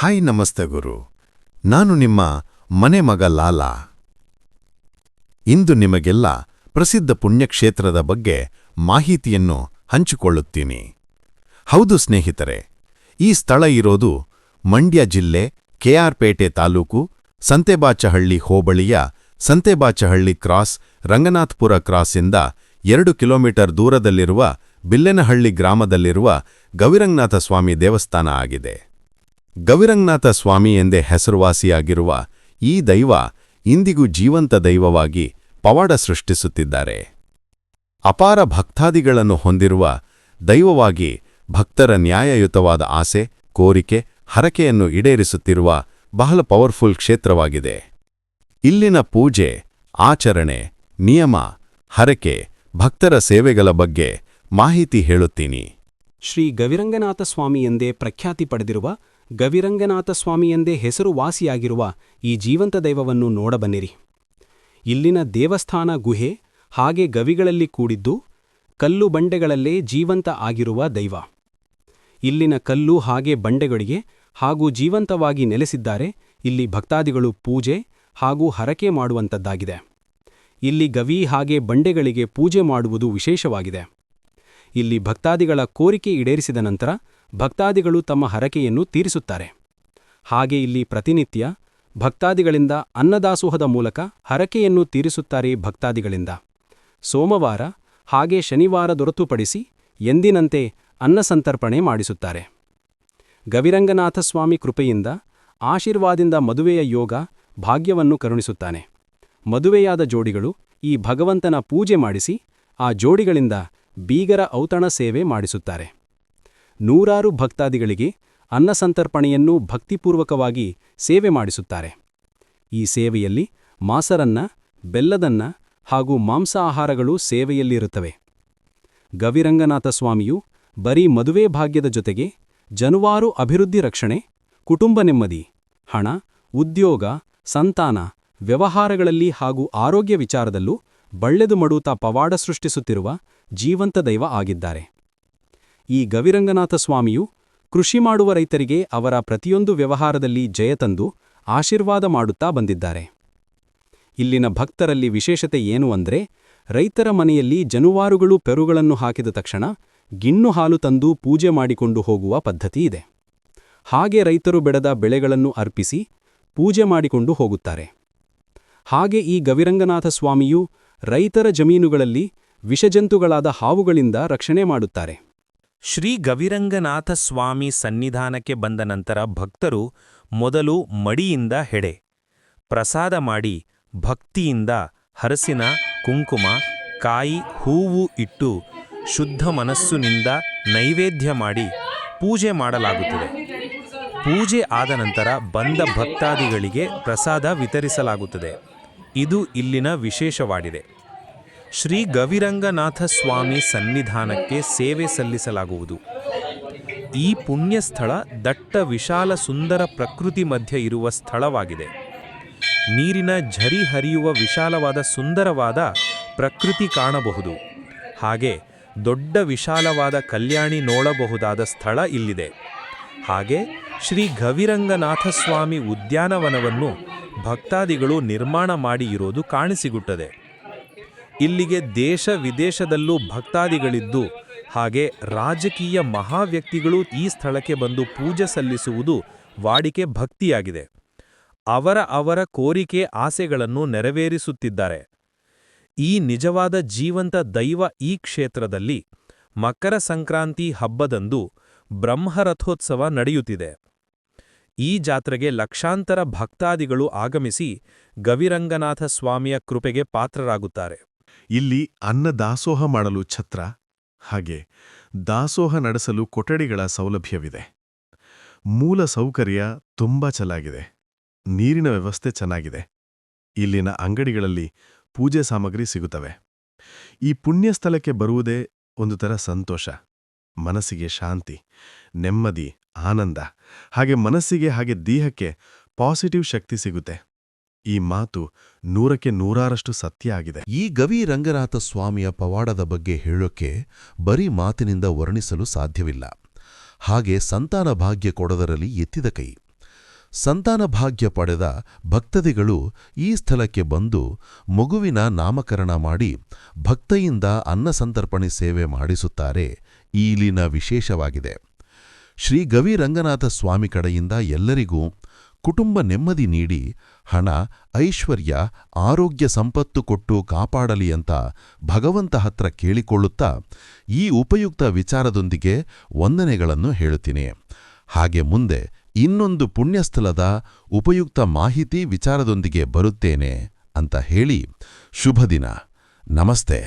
Hi ನಮಸ್ತೆ ಗುರು. ನಾನು ನಿಮ್ಮ ಮನೆ ಮಗ ಲಾಲಾ. ಇಂದು ನಿಮಗೆಲ್ಲ ಪ್ರಸಿದ್ಧ ಪುಣ್ಯಕ್ಷೇತ್ರದ ಬಗ್ಗೆ ಮಾಹಿತಿಯನ್ನು ಹಂಚಿಕೊಳ್ಳುತ್ತೀನಿ. ಹೌದು ಸ್ನೇಹಿತರೆ, ಈ ಸ್ಥಳ ಇರೋದು ಮಂಡ್ಯ ಜಿಲ್ಲೆ ಕೆಆರ್ಪೇಟೆ ತಾಲೂಕು ಸಂತೆಬಾಚಹಳ್ಳಿ ಹೋಬಳಿಯ ಸಂತೆಬಾಚಹಳ್ಳಿ ಕ್ರಾಸ್ ರಂಗನಾಥ್ಪುರ ಕ್ರಾಸ್ಯಿಂದ ಎರಡು ಕಿಲೋಮೀಟರ್ ದೂರದಲ್ಲಿರುವ ಬಿಲ್ಲೆನಹಳ್ಳಿ ಗ್ರಾಮದಲ್ಲಿರುವ ಗವಿರಂಗನಾಥ ಸ್ವಾಮಿ ದೇವಸ್ಥಾನ ಆಗಿದೆ. ಗವಿರಂಗನಾಥ ಸ್ವಾಮಿ ಎಂದೇ ಹೆಸರುವಾಸಿಯಾಗಿರುವ ಈ ದೈವ ಇಂದಿಗೂ ಜೀವಂತ ದೈವವಾಗಿ ಪವಾಡ ಸೃಷ್ಟಿಸುತ್ತಿದ್ದಾರೆ. ಅಪಾರ ಭಕ್ತಾದಿಗಳನ್ನು ಹೊಂದಿರುವ ದೈವವಾಗಿ ಭಕ್ತರ ನ್ಯಾಯಯುತವಾದ ಆಸೆ, ಕೋರಿಕೆ, ಹರಕೆಯನ್ನು ಈಡೇರಿಸುತ್ತಿರುವ ಬಹಳ ಪವರ್ಫುಲ್ ಕ್ಷೇತ್ರವಾಗಿದೆ. ಇಲ್ಲಿನ ಪೂಜೆ, ಆಚರಣೆ, ನಿಯಮ, ಹರಕೆ, ಭಕ್ತರ ಸೇವೆಗಳ ಬಗ್ಗೆ ಮಾಹಿತಿ ಹೇಳುತ್ತೀನಿ. ಶ್ರೀ ಗವಿರಂಗನಾಥ ಸ್ವಾಮಿ ಎಂದೇ ಪ್ರಖ್ಯಾತಿ ಪಡೆದಿರುವ ಗವಿರಂಗನಾಥ ಸ್ವಾಮಿ ಎಂದೇ ಹೆಸರುವಾಸಿಯಾಗಿರುವ ಈ ಜೀವಂತ ದೈವವನ್ನು ನೋಡಬನ್ನಿರಿ. ಇಲ್ಲಿನ ದೇವಸ್ಥಾನ ಗುಹೆ ಹಾಗೆ ಗವಿಗಳಲ್ಲಿ ಕೂಡಿದ್ದು ಕಲ್ಲು ಬಂಡೆಗಳಲ್ಲೇ ಜೀವಂತ ಆಗಿರುವ ದೈವ. ಇಲ್ಲಿನ ಕಲ್ಲು ಹಾಗೆ ಬಂಡೆಗಳಿಗೆ ಹಾಗೂ ಜೀವಂತವಾಗಿ ನೆಲೆಸಿದ್ದಾರೆ, ಇಲ್ಲಿ ಭಕ್ತಾದಿಗಳು ಪೂಜೆ ಹಾಗೂ ಹರಕೆ ಮಾಡುವಂಥದ್ದಾಗಿದೆ ಇಲ್ಲಿ ಗವಿ ಹಾಗೆ ಬಂಡೆಗಳಿಗೆ ಪೂಜೆ ಮಾಡುವುದು ವಿಶೇಷವಾಗಿದೆ. ಇಲ್ಲಿ ಭಕ್ತಾದಿಗಳ ಕೋರಿಕೆ ಈಡೇರಿಸಿದ ನಂತರ ಭಕ್ತಾದಿಗಳು ತಮ್ಮ ಹರಕೆಯನ್ನು ತೀರಿಸುತ್ತಾರೆ. ಹಾಗೆ ಇಲ್ಲಿ ಪ್ರತಿನಿತ್ಯ ಭಕ್ತಾದಿಗಳಿಂದ ಅನ್ನದಾಸೋಹದ ಮೂಲಕ ಹರಕೆಯನ್ನು ತೀರಿಸುತ್ತಾರೆ ಭಕ್ತಾದಿಗಳಿಂದ. ಸೋಮವಾರ ಹಾಗೆ ಶನಿವಾರ ದೊರತುಪಡಿಸಿ ಎಂದಿನಂತೆ ಅನ್ನಸಂತರ್ಪಣೆ ಮಾಡಿಸುತ್ತಾರೆ. ಗವಿರಂಗನಾಥಸ್ವಾಮಿ ಕೃಪೆಯಿಂದ ಆಶೀರ್ವಾದಿಂದ ಮದುವೆಯ ಯೋಗ ಭಾಗ್ಯವನ್ನು ಕರುಣಿಸುತ್ತಾನೆ. ಮದುವೆಯಾದ ಜೋಡಿಗಳು ಈ ಭಗವಂತನ ಪೂಜೆ ಮಾಡಿಸಿ ಆ ಜೋಡಿಗಳಿಂದ ಬೀಗರ ಔತಣ ಸೇವೆ ಮಾಡಿಸುತ್ತಾರೆ. ನೂರಾರು ಭಕ್ತಾದಿಗಳಿಗೆ ಅನ್ನಸಂತರ್ಪಣೆಯನ್ನು ಭಕ್ತಿಪೂರ್ವಕವಾಗಿ ಸೇವೆ ಮಾಡಿಸುತ್ತಾರೆ. ಈ ಸೇವೆಯಲ್ಲಿ ಮಾಸರನ್ನ, ಬೆಲ್ಲದನ್ನ ಹಾಗೂ ಮಾಂಸಾಹಾರಗಳು ಸೇವೆಯಲ್ಲಿರುತ್ತವೆ. ಗವಿರಂಗನಾಥ ಸ್ವಾಮಿಯು ಬರೀ ಮದುವೆ ಭಾಗ್ಯದ ಜೊತೆಗೆ ಜನುವಾರು ಅಭಿವೃದ್ಧಿ ರಕ್ಷಣೆ, ಕುಟುಂಬ ನೆಮ್ಮದಿ, ಹಣ, ಉದ್ಯೋಗ, ಸಂತಾನ, ವ್ಯವಹಾರಗಳಲ್ಲಿ ಹಾಗೂ ಆರೋಗ್ಯ ವಿಚಾರದಲ್ಲೂ ಬಳ್ಳೆದು ಮಡುತ್ತಾ ಪವಾಡ ಸೃಷ್ಟಿಸುತ್ತಿರುವ ಜೀವಂತ ದೈವ ಆಗಿದ್ದಾರೆ. ಈ ಗವಿರಂಗನಾಥ ಸ್ವಾಮಿಯು ಕೃಷಿ ಮಾಡುವ ರೈತರಿಗೆ ಅವರ ಪ್ರತಿಯೊಂದು ವ್ಯವಹಾರದಲ್ಲಿ ಜಯ ತಂದು ಆಶೀರ್ವಾದ ಮಾಡುತ್ತಾ ಬಂದಿದ್ದಾರೆ. ಇಲ್ಲಿನ ಭಕ್ತರಲ್ಲಿ ವಿಶೇಷತೆ ಏನು ಅಂದ್ರೆ, ರೈತರ ಮನೆಯಲ್ಲಿ ಜನುವಾರುಗಳು ಪೆರುಗಳನ್ನು ಹಾಕಿದ ತಕ್ಷಣ ಗಿಣ್ಣು ಹಾಲು ತಂದು ಪೂಜೆ ಮಾಡಿಕೊಂಡು ಹೋಗುವ ಪದ್ಧತಿ ಇದೆ. ಹಾಗೆ ರೈತರು ಬೆಳೆದ ಬೆಳೆಗಳನ್ನು ಅರ್ಪಿಸಿ ಪೂಜೆ ಮಾಡಿಕೊಂಡು ಹೋಗುತ್ತಾರೆ. ಹಾಗೆ ಈ ಗವಿರಂಗನಾಥ ಸ್ವಾಮಿಯು ರೈತರ ಜಮೀನುಗಳಲ್ಲಿ ವಿಷಜಂತುಗಳಾದ ಹಾವುಗಳಿಂದ ರಕ್ಷಣೆ ಮಾಡುತ್ತಾರೆ. ಶ್ರೀ ಗವಿರಂಗನಾಥ ಸ್ವಾಮಿ ಸನ್ನಿಧಾನಕ್ಕೆ ಬಂದ ನಂತರ ಭಕ್ತರು ಮೊದಲು ಮಡಿಯಿಂದ ಹೆಡೆ. ಪ್ರಸಾದ ಮಾಡಿ ಭಕ್ತಿಯಿಂದ ಹರಸಿನ ಕುಂಕುಮ, ಕಾಯಿ, ಹೂವು ಇಟ್ಟು ಶುದ್ಧ ಮನಸ್ಸುನಿಂದ ನೈವೇದ್ಯ ಮಾಡಿ ಪೂಜೆ ಮಾಡಲಾಗುತ್ತದೆ. ಪೂಜೆ ಆದ ನಂತರ ಬಂದ ಭಕ್ತಾದಿಗಳಿಗೆ ಪ್ರಸಾದ ವಿತರಿಸಲಾಗುತ್ತದೆ. ಇದು ಇಲ್ಲಿನ ವಿಶೇಷವಾಗಿದೆ. ಶ್ರೀ ಗವಿರಂಗನಾಥ ಸ್ವಾಮಿ ಸನ್ನಿಧಾನಕ್ಕೆ ಸೇವೆ ಸಲ್ಲಿಸಲಾಗುವುದು. ಈ ಪುಣ್ಯ ಸ್ಥಳ ದಟ್ಟ ವಿಶಾಲ ಸುಂದರ ಪ್ರಕೃತಿ ಮಧ್ಯೆ ಇರುವ ಸ್ಥಳವಾಗಿದೆ. ನೀರಿನ ಝರಿ ಹರಿಯುವ ವಿಶಾಲವಾದ ಸುಂದರವಾದ ಪ್ರಕೃತಿ ಕಾಣಬಹುದು. ಹಾಗೆ ದೊಡ್ಡ ವಿಶಾಲವಾದ ಕಲ್ಯಾಣಿ ನೋಡಬಹುದಾದ ಸ್ಥಳ ಇಲ್ಲಿದೆ. ಹಾಗೆ ಶ್ರೀ ಗವಿರಂಗನಾಥ ಸ್ವಾಮಿ ಉದ್ಯಾನವನವನ್ನು ಭಕ್ತಾದಿಗಳು ನಿರ್ಮಾಣ ಮಾಡಿ ಇರೋದು ಕಾಣಿಸಿಗುತ್ತದೆ. ಇಲ್ಲಿಗೆ ದೇಶ ವಿದೇಶದಲ್ಲೂ ಭಕ್ತಾದಿಗಳಿದ್ದು, ಹಾಗೆ ರಾಜಕೀಯ ಮಹಾವ್ಯಕ್ತಿಗಳು ಈ ಸ್ಥಳಕ್ಕೆ ಬಂದು ಪೂಜೆ ಸಲ್ಲಿಸುವುದು ವಾಡಿಕೆ ಭಕ್ತಿಯಾಗಿದೆ. ಅವರ ಅವರ ಕೋರಿಕೆ ಆಸೆಗಳನ್ನು ನೆರವೇರಿಸುತ್ತಿದ್ದಾರೆ. ಈ ನಿಜವಾದ ಜೀವಂತ ದೈವ ಈ ಕ್ಷೇತ್ರದಲ್ಲಿ ಮಕರ ಸಂಕ್ರಾಂತಿ ಹಬ್ಬದಂದು ಬ್ರಹ್ಮರಥೋತ್ಸವ ನಡೆಯುತ್ತಿದೆ. ಈ ಜಾತ್ರೆಗೆ ಲಕ್ಷಾಂತರ ಭಕ್ತಾದಿಗಳು ಆಗಮಿಸಿ ಗವಿರಂಗನಾಥ ಸ್ವಾಮಿಯ ಕೃಪೆಗೆ ಪಾತ್ರರಾಗುತ್ತಾರೆ. ಇಲ್ಲಿ ಅನ್ನದಾಸೋಹ ಮಾಡಲು ಛತ್ರ, ಹಾಗೆ ದಾಸೋಹ ನಡೆಸಲು ಕೊಠಡಿಗಳ ಸೌಲಭ್ಯವಿದೆ. ಮೂಲ ಸೌಕರ್ಯ ತುಂಬಾ ಚೆನ್ನಾಗಿದೆ ನೀರಿನ ವ್ಯವಸ್ಥೆ ಚೆನ್ನಾಗಿದೆ. ಇಲ್ಲಿನ ಅಂಗಡಿಗಳಲ್ಲಿ ಪೂಜೆ ಸಾಮಗ್ರಿ ಸಿಗುತ್ತವೆ. ಈ ಪುಣ್ಯ ಸ್ಥಳಕ್ಕೆ ಬರುವುದೇ ಒಂದು ಥರ ಸಂತೋಷ. ಮನಸ್ಸಿಗೆ ಶಾಂತಿ, ನೆಮ್ಮದಿ, ಆನಂದ, ಹಾಗೆ ಮನಸ್ಸಿಗೆ ಹಾಗೆ ದೇಹಕ್ಕೆ ಪಾಸಿಟಿವ್ ಶಕ್ತಿ ಸಿಗುತ್ತೆ. ಈ ಮಾತು ನೂರಕ್ಕೆ ನೂರಾರಷ್ಟು ಸತ್ಯ ಆಗಿದೆ. ಈ ಗವಿ ರಂಗನಾಥ ಸ್ವಾಮಿಯ ಪವಾಡದ ಬಗ್ಗೆ ಹೇಳೋಕೆ ಬರೀ ಮಾತಿನಿಂದ ವರ್ಣಿಸಲು ಸಾಧ್ಯವಿಲ್ಲ. ಹಾಗೆ ಸಂತಾನ ಭಾಗ್ಯ ಕೊಡದರಲ್ಲಿ ಎತ್ತಿದ ಕೈ. ಸಂತಾನಭಾಗ್ಯ ಪಡೆದ ಭಕ್ತದಿಗಳು ಈ ಸ್ಥಳಕ್ಕೆ ಬಂದು ಮಗುವಿನ ನಾಮಕರಣ ಮಾಡಿ ಭಕ್ತಿಯಿಂದ ಅನ್ನಸಂತರ್ಪಣೆ ಸೇವೆ ಮಾಡಿಸುತ್ತಾರೆ ಇಲ್ಲಿನ ವಿಶೇಷವಾಗಿದೆ. ಶ್ರೀ ಗವಿ ರಂಗನಾಥ ಸ್ವಾಮಿ ಕಡೆಯಿಂದ ಎಲ್ಲರಿಗೂ ಕುಟುಂಬ ನೆಮ್ಮದಿ ನೀಡಿ ಹಣ, ಐಶ್ವರ್ಯ, ಆರೋಗ್ಯ ಸಂಪತ್ತು ಕೊಟ್ಟು ಕಾಪಾಡಲಿ ಅಂತ ಭಗವಂತ ಹತ್ರ ಕೇಳಿಕೊಳ್ಳುತ್ತಾ ಈ ಉಪಯುಕ್ತ ವಿಚಾರದೊಂದಿಗೆ ವಂದನೆಗಳನ್ನು ಹೇಳುತ್ತೀನಿ. ಹಾಗೆ ಮುಂದೆ ಇನ್ನೊಂದು ಪುಣ್ಯಸ್ಥಳದ ಉಪಯುಕ್ತ ಮಾಹಿತಿ ವಿಚಾರದೊಂದಿಗೆ ಬರುತ್ತೇನೆ ಅಂತ ಹೇಳಿ ಶುಭ ದಿನ ನಮಸ್ತೆ.